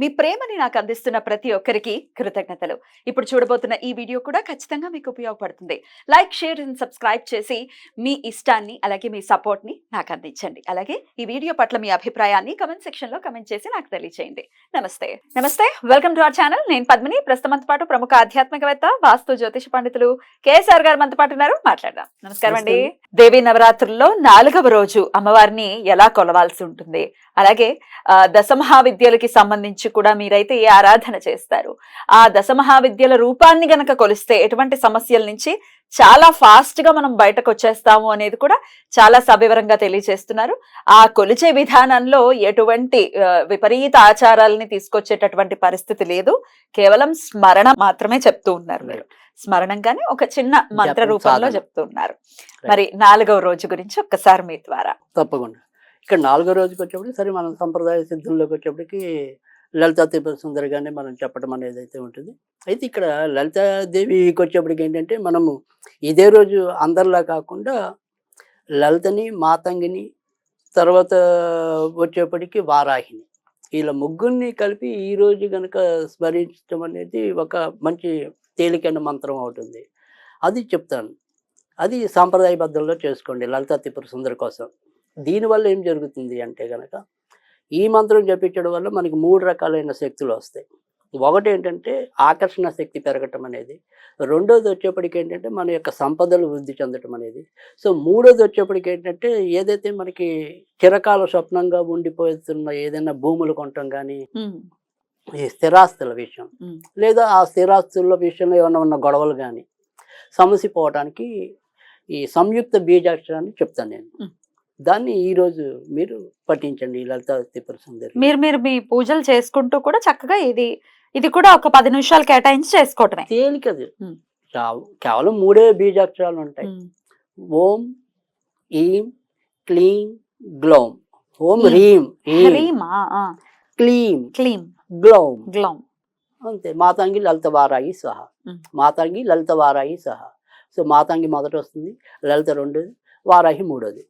మీ ప్రేమని నాకు అందిస్తున్న ప్రతి ఒక్కరికి కృతజ్ఞతలు. ఇప్పుడు చూడబోతున్న ఈ వీడియో కూడా ఖచ్చితంగా మీకు ఉపయోగపడుతుంది. లైక్ షేర్ అండ్ సబ్స్క్రైబ్ చేసి మీ ఇష్టాన్ని అలాగే మీ సపోర్ట్ని నాకు అందించండి. అలాగే ఈ వీడియో పట్ల మీ అభిప్రాయాన్ని కమెంట్ సెక్షన్లో కమెంట్ చేసి నాకు తెలియజేయండి నమస్తే. నమస్తే. Welcome to our channel. నేను పద్మిని. ప్రస్తుతం పాటు ప్రముఖ ఆధ్యాత్మికవేత్త వాస్తు జ్యోతిష పండితులు కేఎస్ఆర్ గారు మనతో పాటు ఉన్నారు. మాట్లాడదాం. నమస్కారం అండి. దేవి నవరాత్రుల్లో నాలుగవ రోజు అమ్మవారిని ఎలా కొలవాల్సి ఉంటుంది? అలాగే ఆ, దశమహావిద్యలకి సంబంధించి కూడా మీరైతే ఏ ఆరాధన చేస్తారు? ఆ దశమహావిద్యల రూపాన్ని గనక కొలిస్తే ఎటువంటి సమస్యల నుంచి చాలా ఫాస్ట్గా మనం బయటకు వచ్చేస్తాము అనేది కూడా చాలా సవివరంగా తెలియజేస్తున్నారు. ఆ కొలిచే విధానంలో ఎటువంటి విపరీత ఆచారాలని తీసుకొచ్చేటటువంటి పరిస్థితి లేదు. కేవలం స్మరణ మాత్రమే చెప్తూ ఉన్నారు మీరు. స్మరణంగానే ఒక చిన్న మంత్ర రూపంలో. చెప్తూ ఉన్నారు. మరి నాలుగవ రోజు గురించి ఒక్కసారి మీ ద్వారా. తప్పకుండా. ఇక్కడ నాలుగో రోజుకి వచ్చేప్పటికి సరే మనం సంప్రదాయ సిద్ధంలోకి వచ్చేప్పటికి లలితా త్రిపుర సుందరిగానే మనం చెప్పడం అనేది అయితే ఉంటుంది. అయితే ఇక్కడ లలితాదేవికి వచ్చేప్పటికి ఏంటంటే మనము ఇదే రోజు అందరిలా కాకుండా లలితని మాతంగిని తర్వాత వచ్చేప్పటికి వారాహిని ఇలా ముగ్గురిని కలిపి ఈ రోజు కనుక స్మరించడం అనేది ఒక మంచి తేలికైన మంత్రం అవుతుంది. అది చెప్తాను. అది సాంప్రదాయబద్ధంలో చేసుకోండి లలితా త్రిపుర సుందరి కోసం. దీనివల్ల ఏం జరుగుతుంది అంటే కనుక ఈ మంత్రం జపించడం వల్ల మనకి మూడు రకాలైన శక్తులు వస్తాయి. ఒకటి ఏంటంటే ఆకర్షణ శక్తి పెరగటం అనేది. రెండోది వచ్చేప్పటికి ఏంటంటే మన యొక్క సంపదలు వృద్ధి చెందటం అనేది. సో మూడోది వచ్చేప్పటికి ఏంటంటే ఏదైతే మనకి చిరకాల స్వప్నంగా ఉండిపోతున్న ఏదైనా భూములు కొనటం కానీ ఈ స్థిరాస్తుల విషయం. లేదా ఆ స్థిరాస్తుల విషయంలో ఏమైనా ఉన్న గొడవలు కానీ సమస్య పోవడానికి ఈ సంయుక్త బీజాక్షరాన్ని చెప్తాను నేను. దాన్ని ఈ రోజు మీరు పఠించండి ఈ లలిత త్రిపుర సుందరి మీరు మీరు మీ పూజలు చేసుకుంటూ కూడా చక్కగా ఇది ఇది కూడా ఒక పది నిమిషాలు కేటాయించి చేసుకోవటమే. తేలికది కేవలం మూడే బీజాక్షరాలు ఉంటాయి. ఓం ఈం క్లీం గ్లౌం. ఓం. హ్రీం క్లీం క్లీం. గ్లౌం. గ్లౌం. అంతే. మాతాంగి లలిత వారాయి సహా. మాతాంగి లలిత వారాయి సహా. సో మాతాంగి మొదట వస్తుంది లలిత రెండోది వారాహి మూడోది.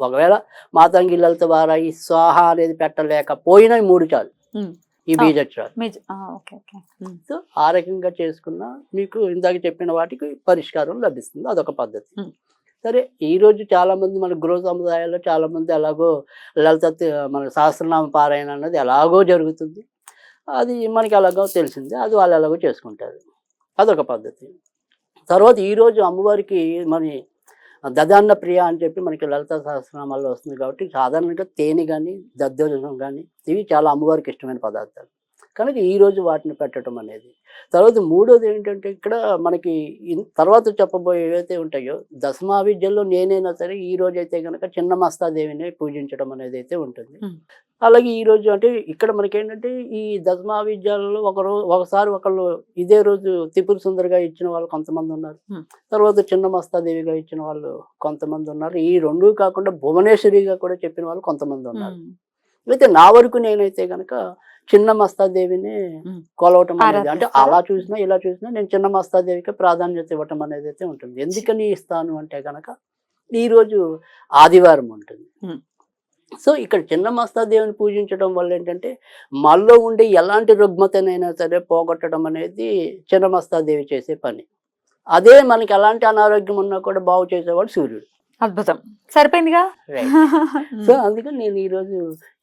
ఒకవేళ మాతాంగి లలిత వారాయి స్వాహ అనేది పెట్టలేకపోయినా ఈ మూడు చాలు. ఈ. బీజక్షరాలు. సో ఆ రకంగా చేసుకున్న మీకు ఇందాక చెప్పిన వాటికి పరిష్కారం లభిస్తుంది. అదొక పద్ధతి. సరే ఈ రోజు చాలా మంది మన గృహ సముదాయాల్లో చాలా మంది ఎలాగో లలిత మన సహస్రనామ పారాయణ అన్నది ఎలాగో జరుగుతుంది. అది మనకి ఎలాగో తెలిసింది. అది వాళ్ళు ఎలాగో చేసుకుంటారు. అదొక పద్ధతి. తర్వాత ఈరోజు అమ్మవారికి మరి దదాన్న ప్రియ అని చెప్పి మనకి లలిత సహస్రనామాల్లో వస్తుంది కాబట్టి సాధారణంగా తేనె కానీ దద్దోజనం కానీ ఇవి చాలా అమ్మవారికి ఇష్టమైన పదార్థాలు. కనుక ఈ రోజు వాటిని పెట్టడం అనేది తర్వాత మూడోది ఏంటంటే ఇక్కడ మనకి తర్వాత చెప్పబోయే ఏవైతే ఉంటాయో దశమా విద్యల్లో నేనైనా సరే ఈ రోజు అయితే కనుక చిన్న మస్తాదేవిని పూజించడం అనేది అయితే ఉంటుంది. అలాగే ఈ రోజు అంటే ఇక్కడ మనకి ఏంటంటే ఈ దశమా విద్యాలలో ఒక రోజు ఒకసారి ఒకళ్ళు ఇదే రోజు త్రిపుర సుందరిగా ఇచ్చిన వాళ్ళు కొంతమంది ఉన్నారు. తర్వాత చిన్న మస్తాదేవిగా ఇచ్చిన వాళ్ళు కొంతమంది ఉన్నారు ఈ రెండు కాకుండా భువనేశ్వరిగా కూడా చెప్పిన వాళ్ళు కొంతమంది ఉన్నారు. అయితే నా వరకు నేనైతే కనుక చిన్న మస్తాదేవిని. కొలవటం అనేది అంటే? అలా చూసినా ఇలా చూసినా నేను చిన్న మస్తాదేవికి ప్రాధాన్యత ఇవ్వటం అనేది అయితే ఉంటుంది ఎందుకని ఇస్తాను అంటే కనుక ఈరోజు ఆదివారం ఉంటుంది. సో ఇక్కడ చిన్న మస్తాదేవిని పూజించడం వల్ల ఏంటంటే మనలో ఉండే ఎలాంటి రుగ్మతనైనా సరే పోగొట్టడం అనేది చిన్న మస్తాదేవి చేసే పని అదే మనకి ఎలాంటి అనారోగ్యం ఉన్నా కూడా బాగు చేసేవాడు సూర్యుడు అద్భుతం. సరిపోయిందిగా? సో అందుకని నేను ఈరోజు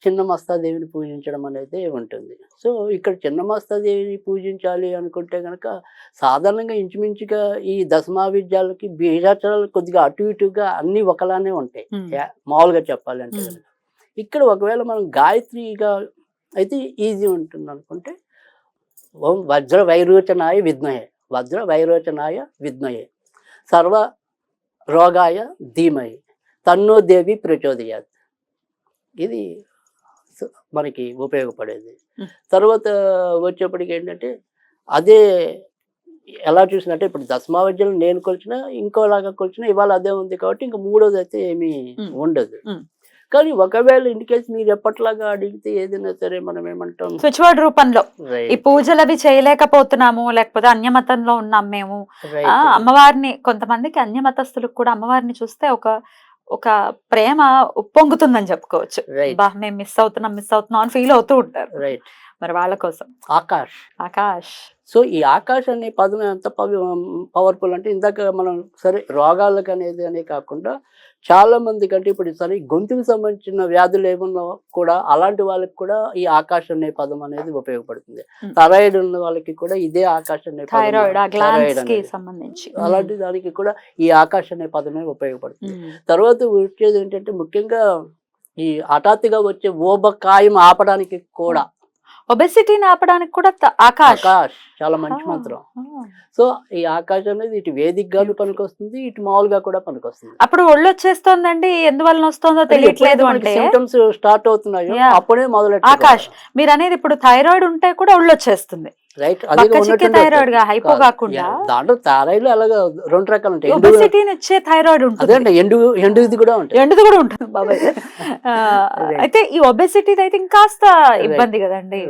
చిన్న మస్తాదేవిని పూజించడం అనేది ఉంటుంది. సో ఇక్కడ చిన్న మస్తాదేవిని పూజించాలి అనుకుంటే కనుక సాధారణంగా ఇంచుమించుగా ఈ దశమా విద్యాలకి బీజాచరాలు కొద్దిగా అటు ఇటుగా అన్నీ ఒకలానే ఉంటాయి. యా- మామూలుగా చెప్పాలంటే. కనుక ఇక్కడ ఒకవేళ మనం గాయత్రిగా అయితే ఈజీ ఉంటుంది అనుకుంటే ఓం వజ్ర వైరోచనాయ విద్మయే వజ్ర వైరోచనాయ విద్మయే సర్వ రోగాయ ధీమహి తన్నో దేవి ప్రచోదయాత్ ఇది మనకి ఉపయోగపడేది. తర్వాత వచ్చేప్పటికి ఏంటంటే అదే ఎలా చూసినట్టే ఇప్పుడు దశమావజ్యం నేను కొలిచినా ఇంకోలాగా కొలిచినా ఇవాళ అదే ఉంది కాబట్టి ఇంకా మూడోది అయితే ఏమీ. ఉండదు. కానీ ఒకవేళ ఇన్ కేసు మీరు ఎప్పట్లాగా అడిగితే ఏదైనా సరే మనం ఏమంటాం? స్విచ్ వర్డ్ రూపంలో ఈ పూజలు అవి చేయలేకపోతున్నాము లేకపోతే అన్యమతంలో ఉన్నాం మేము. అమ్మవారిని కొంతమందికి అన్యమతస్తులకు కూడా అమ్మవారిని చూస్తే ఒక ఒక ప్రేమ ఉప్పొంగుతుందని చెప్పుకోవచ్చు. బా మేము మిస్ అవుతున్నాం మిస్ అవుతున్నాం అని ఫీల్ అవుతూ ఉంటారు. రైట్ మరి వాళ్ళ కోసం. ఆకాష్. ఆకాష్. సో ఈ ఆకాష్ అనే పదం ఎంత పవర్ఫుల్ అంటే ఇందాక మనం సరే రోగాలకు అనేది అనే కాకుండా చాలా మంది కంటే ఇప్పుడు సరే గొంతుకు సంబంధించిన వ్యాధులు ఏమన్నా కూడా అలాంటి వాళ్ళకి కూడా ఈ ఆకాశ్ అనే పదం అనేది ఉపయోగపడుతుంది. థైరాయిడ్ ఉన్న వాళ్ళకి కూడా ఇదే ఆకాశ్ అనే. సంబంధించి. అలాంటి దానికి కూడా ఈ ఆకాశ్ అనే పదమే ఉపయోగపడుతుంది. తర్వాత వచ్చేది ఏంటంటే ముఖ్యంగా ఈ హఠాత్తుగా వచ్చే ఊబకాయం ఆపడానికి కూడా ఒబెసిటీని ఆపడానికి కూడా ఆకాష్. ఆకాశ్ చాలా మంచి మంత్రం. సో ఈ ఆకాశం అనేది ఇటు వేదిక గాను పనికొస్తుంది ఇటు మామూలుగా కూడా పనికొస్తుంది. అప్పుడు ఒళ్ళు వచ్చేస్తోందండి ఎందువల్ల వస్తుందో తెలియట్లేదు అంటే. సిమ్టమ్స్ స్టార్ట్ అవుతున్నాయో. అప్పుడే మొదలు ఆకాష్ మీరు అనేది ఇప్పుడు థైరాయిడ్ ఉంటే కూడా ఒళ్ళు వచ్చేస్తుంది. రైట్ హైపో కాకుండా? దాంట్లో థైరాయిడ్ అలాగా రెండు రకాలు ఉంటాయి. వచ్చే థైరాయిడ్ ఉంటుంది. ఎండు ఎండుది కూడా ఉంటాయి ఎండుది కూడా ఉంటుంది బాబాయ్. అయితే ఈ ఒబెసిటీ అయితే ఇంకాస్త ఇబ్బంది కదండి.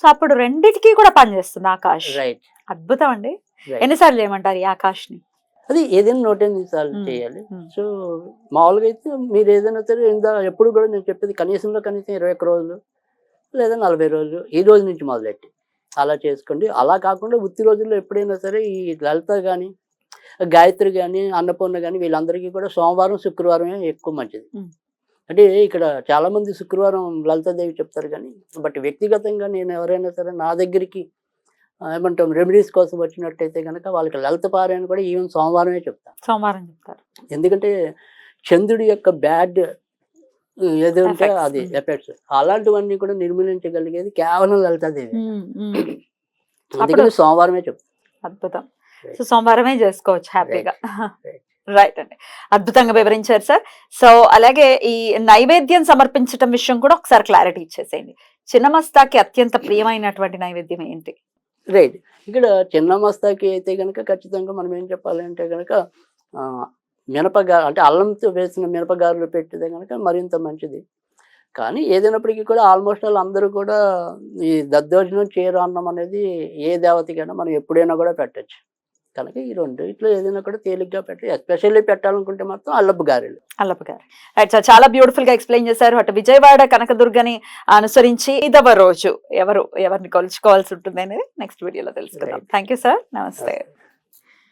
సో అప్పుడు రెండిటికి కూడా పనిచేస్తుంది ఆకాష్. రైట్ అద్భుతం అండి. ఎన్నిసార్లు చేయమంటారు ఈ ఆకాష్ని అది ఏదైనా నూట ఎనిమిది సార్లు. చేయాలి. సో మామూలుగా అయితే మీరు ఏదైనా సరే ఎప్పుడు కూడా నేను చెప్పేది కనీసంలో కనీసం ఇరవై ఒక్క రోజులు లేదా నలభై రోజులు ఈ రోజు నుంచి మొదలెట్టి. అలా చేసుకోండి. అలా కాకుండా ఉత్తి రోజుల్లో ఎప్పుడైనా సరే ఈ లలిత కానీ గాయత్రి కానీ అన్నపూర్ణ కానీ వీళ్ళందరికీ కూడా సోమవారం శుక్రవారమే ఎక్కువ మంచిది. అంటే ఇక్కడ చాలా మంది శుక్రవారం లలితాదేవి చెప్తారు కానీ బట్ వ్యక్తిగతంగా నేను ఎవరైనా సరే నా దగ్గరికి ఏమంటాం రెమెడీస్ కోసం వచ్చినట్టయితే కనుక వాళ్ళకి లలిత పారాయణ కూడా ఈవెన్ సోమవారమే చెప్తాను. సోమవారం చెప్తారు. ఎందుకంటే చంద్రుడి యొక్క బ్యాడ్ ఏదంటే Effects. అది. ఎఫెక్ట్స్ అలాంటివన్నీ కూడా నిర్మూలించగలిగేది కేవలం లలితాదేవి. అందుకని సోమవారమే చెప్తాను అద్భుతం. సో సోమవారమే చేసుకోవచ్చు హ్యాపీగా. రైట్ అండి అద్భుతంగా వివరించారు సార్ సో అలాగే ఈ నైవేద్యం సమర్పించటం విషయం కూడా ఒకసారి క్లారిటీ ఇచ్చేసేయండి చిన్నమస్తాకి అత్యంత ప్రియమైనటువంటి నైవేద్యం ఏంటి రైట్ ఇక్కడ చిన్న మస్తాకి అయితే కనుక ఖచ్చితంగా మనం ఏం చెప్పాలంటే కనుక మినపగారు అంటే అల్లంతో వేసిన మినపగారులు పెట్టితే కనుక మరింత మంచిది. కానీ ఏదైనప్పటికీ కూడా ఆల్మోస్ట్ ఆల్ అందరూ కూడా ఈ దద్దోజనం చీర అన్నం అనేది ఏ దేవతకైనా మనం ఎప్పుడైనా కూడా పెట్టచ్చు. కనుక ఈ రెండు ఇట్లా ఏదైనా కూడా తేలిగ్గా పెట్ట ఎస్పెషల్లీ పెట్టాలనుకుంటే మాత్రం అల్లపు గారెలు. అల్లప్ప గారు రైట్ సార్ చాలా బ్యూటిఫుల్గా ఎక్స్ప్లెయిన్ చేశారు. అటు విజయవాడ కనకదుర్గని అనుసరించి ఇదవ రోజు ఎవరు ఎవరిని కొలుచుకోవాల్సి ఉంటుంది అనేది నెక్స్ట్ వీడియోలో తెలుసుకుందాం. Thank you sir. నమస్తే.